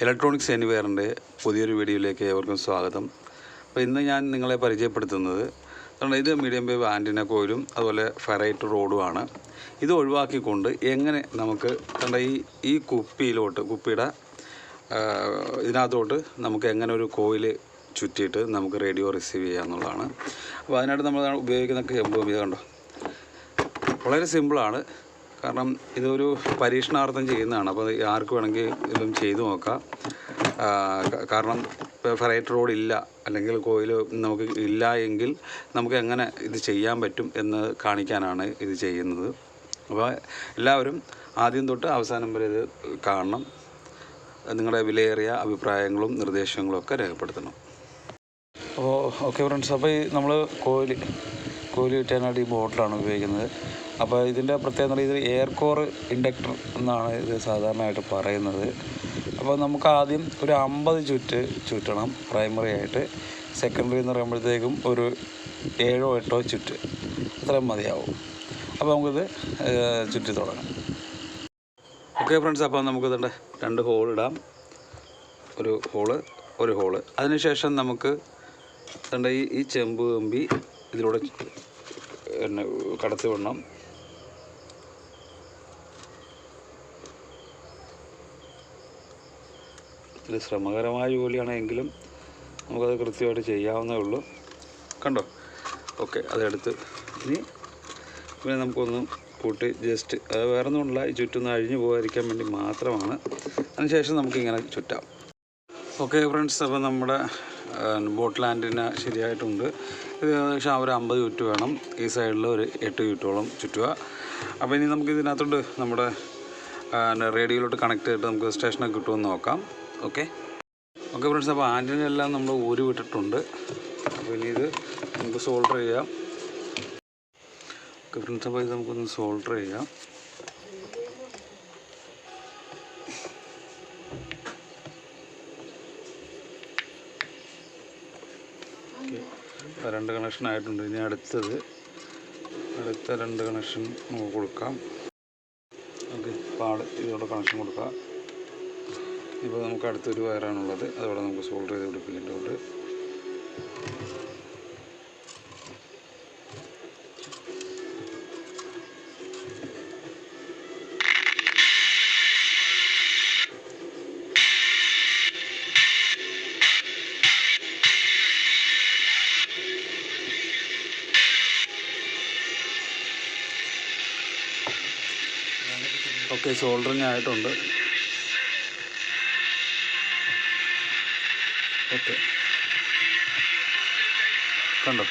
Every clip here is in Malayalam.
ഇലക്ട്രോണിക്സ് എനിവെയറിന്റെ പുതിയൊരു വീഡിയോയിലേക്ക് ഏവർക്കും സ്വാഗതം. അപ്പോൾ ഇന്ന് ഞാൻ നിങ്ങളെ പരിചയപ്പെടുത്തുന്നത് കാരണം ഇത് മീഡിയം വേവ് ആന്റിന കോയിലും അതുപോലെ ഫെറൈറ്റ് റോഡുമാണ് ഇത് ഒഴിവാക്കിക്കൊണ്ട് എങ്ങനെ നമുക്ക് കണ്ട ഈ ഈ കുപ്പിയിലോട്ട് കുപ്പിയുടെ ഇതിനകത്തോട്ട് നമുക്ക് എങ്ങനെ ഒരു കോയിൽ ചുറ്റിയിട്ട് നമുക്ക് റേഡിയോ റിസീവ് ചെയ്യാമെന്നുള്ളതാണ് അപ്പോൾ അതിനായിട്ട് നമ്മൾ ഉപയോഗിക്കുന്ന കേബിൾ ഇത് കണ്ടോ വളരെ സിമ്പിളാണ് കാരണം ഇതൊരു പരീക്ഷണാർത്ഥം ചെയ്യുന്നതാണ്. അപ്പോൾ ആർക്ക് വേണമെങ്കിൽ ഇതും ചെയ്തു നോക്കാം. കാരണം ഫെറൈറ്റ് റോഡ് ഇല്ല. അല്ലെങ്കിൽ കോയിൽ നമുക്ക് ഇല്ല എങ്കിൽ നമുക്ക് എങ്ങനെ ഇത് ചെയ്യാൻ പറ്റും എന്ന് കാണിക്കാനാണ് ഇത് ചെയ്യുന്നത്. അപ്പോൾ എല്ലാവരും ആദ്യം തൊട്ട് അവസാനം വരെ ഇത് കാണണം. നിങ്ങളുടെ വിലയേറിയ അഭിപ്രായങ്ങളും നിർദ്ദേശങ്ങളും ഒക്കെ രേഖപ്പെടുത്തണം. അപ്പോൾ ഓക്കെ ഫ്രണ്ട്സ് അപ്പോൾ നമ്മൾ കോയിൽ കോയിൽ കിട്ടാനായിട്ട് ഈ ബോട്ടിലാണ് ഉപയോഗിക്കുന്നത്. അപ്പോൾ ഇതിന്റെ പ്രത്യേകത ഇത് എയർ കോർ ഇൻഡക്ടർ എന്നാണ് ഇത് സാധാരണയായിട്ട് പറയുന്നത്. അപ്പോൾ നമുക്ക് ആദ്യം ഒരു അമ്പത് ചുറ്റ് ചുറ്റണം പ്രൈമറി ആയിട്ട്. സെക്കൻഡറി എന്ന് പറയുമ്പോഴത്തേക്കും ഒരു ഏഴോ എട്ടോ ചുറ്റ്. അത്രയും മതിയാവും. അപ്പോൾ നമുക്കിത് ചുറ്റി തുടങ്ങാം. ഓക്കെ ഫ്രണ്ട്സ് അപ്പോൾ നമുക്ക് നമുക്കിതുണ്ട് രണ്ട് ഹോൾ ഇടാം. ഒരു ഹോൾ ഒരു ഹോൾ അതിനുശേഷം നമുക്ക് ഈ ചെമ്പ് കമ്പി ഇതിലൂടെ പിന്നെ കടത്തി വിടണം. ഇത് ശ്രമകരമായ ജോലിയാണ് എങ്കിലും നമുക്കത് കൃത്യമായിട്ട് ചെയ്യാവുന്നേ ഉള്ളൂ. കണ്ടോ? ഓക്കെ അതെടുത്ത് ഇനി പിന്നെ നമുക്കൊന്ന് കൂട്ടി ജസ്റ്റ് അത് വേറെ ഒന്നുമില്ല ഈ ചുറ്റൊന്ന് അഴിഞ്ഞു പോകാതിരിക്കാൻ വേണ്ടി മാത്രമാണ്. അതിനുശേഷം നമുക്കിങ്ങനെ ചുറ്റാം. ഓക്കെ ഫ്രണ്ട്സ് അപ്പോൾ നമ്മുടെ ബോട്ട് ലാൻഡിന് ശരിയായിട്ടുണ്ട്. ഇത് ഏകദേശം ഒരു അമ്പത് ചുറ്റ് വേണം. ഈ സൈഡിൽ ഒരു എട്ട് ചുറ്റോളം ചുറ്റുക. അപ്പോൾ ഇനി നമുക്ക് ഇതിനകത്തോട്ട് നമ്മുടെ റേഡിയോയിലോട്ട് കണക്ട് ചെയ്തിട്ട് നമുക്ക് സ്റ്റേഷനൊക്കെ കിട്ടുമെന്ന് നോക്കാം. ഓക്കെ ഓക്കെ ഫ്രണ്ട്സ് അപ്പോൾ ആന്റിനെല്ലാം നമ്മൾ ഊരി വിട്ടിട്ടുണ്ട്. അപ്പോൾ ഇനി ഇത് നമുക്ക് സോൾഡർ ചെയ്യാം. ഓക്കെ ഫ്രണ്ട്സ് അപ്പോൾ ഇത് നമുക്കൊന്ന് സോൾഡർ ചെയ്യാം. രണ്ട് കണക്ഷൻ ആയിട്ടുണ്ട്. ഇനി അടുത്തത് അടുത്ത രണ്ട് കണക്ഷൻ നമുക്ക് കൊടുക്കാം. ഓക്കെ പാട് ഇതോടെ കണക്ഷൻ കൊടുക്കാം ഇപ്പോൾ നമുക്ക് അടുത്തൊരു വയറാണുള്ളത് അതോടെ നമുക്ക് സോൾഡർ ചെയ്ത് പിടിപ്പിക്കേണ്ടതുണ്ട്. ഓക്കെ ഷോൾഡറിങ് ആയിട്ടുണ്ട് ഓക്കെ കണ്ടോ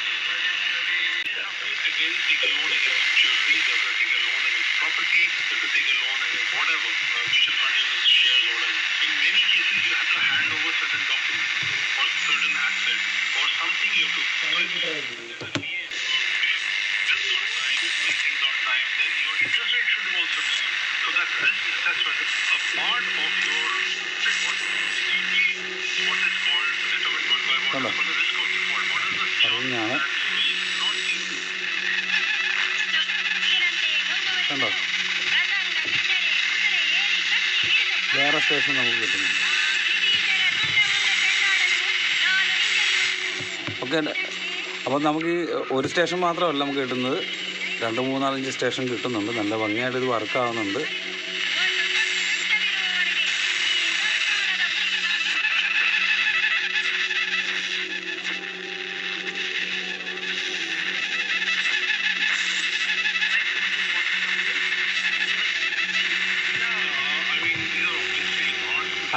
Thank take part of of കണ്ടോ വേറെ സ്റ്റേഷൻ നമുക്ക് കിട്ടുന്നു ഓക്കെ അപ്പോൾ നമുക്ക് ഈ ഒരു സ്റ്റേഷൻ മാത്രമല്ല നമുക്ക് കിട്ടുന്നത് രണ്ട് മൂന്നാലഞ്ച് സ്റ്റേഷൻ കിട്ടുന്നുണ്ട് നല്ല ഭംഗിയായിട്ട് ഇത് വർക്കാവുന്നുണ്ട്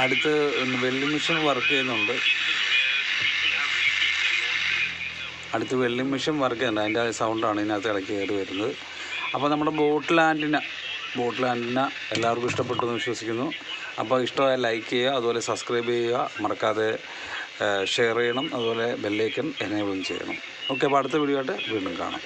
അടുത്ത് വെള്ളി മിഷൻ വർക്ക് ചെയ്യുന്നുണ്ട്. അടുത്ത് വെള്ളി മിഷൻ വർക്ക് ചെയ്യുന്നുണ്ട്. അതിന്റെ സൗണ്ടാണ് ഇതിനകത്ത് ഇടയ്ക്ക് കയറി വരുന്നത്. അപ്പോൾ നമ്മുടെ ബോട്ട് ലാൻഡിന ബോട്ട് ലാൻഡിന എല്ലാവർക്കും ഇഷ്ടപ്പെട്ടു എന്ന് വിശ്വസിക്കുന്നു. അപ്പോൾ ഇഷ്ടമായ ലൈക്ക് ചെയ്യുക അതുപോലെ സബ്സ്ക്രൈബ് ചെയ്യുക. മറക്കാതെ ഷെയർ ചെയ്യണം. അതുപോലെ ബെല്ലേക്കൻ എനേബിളും ചെയ്യണം. ഓക്കെ അപ്പോൾ അടുത്ത വീഡിയോ ആയിട്ട് വീണ്ടും കാണാം.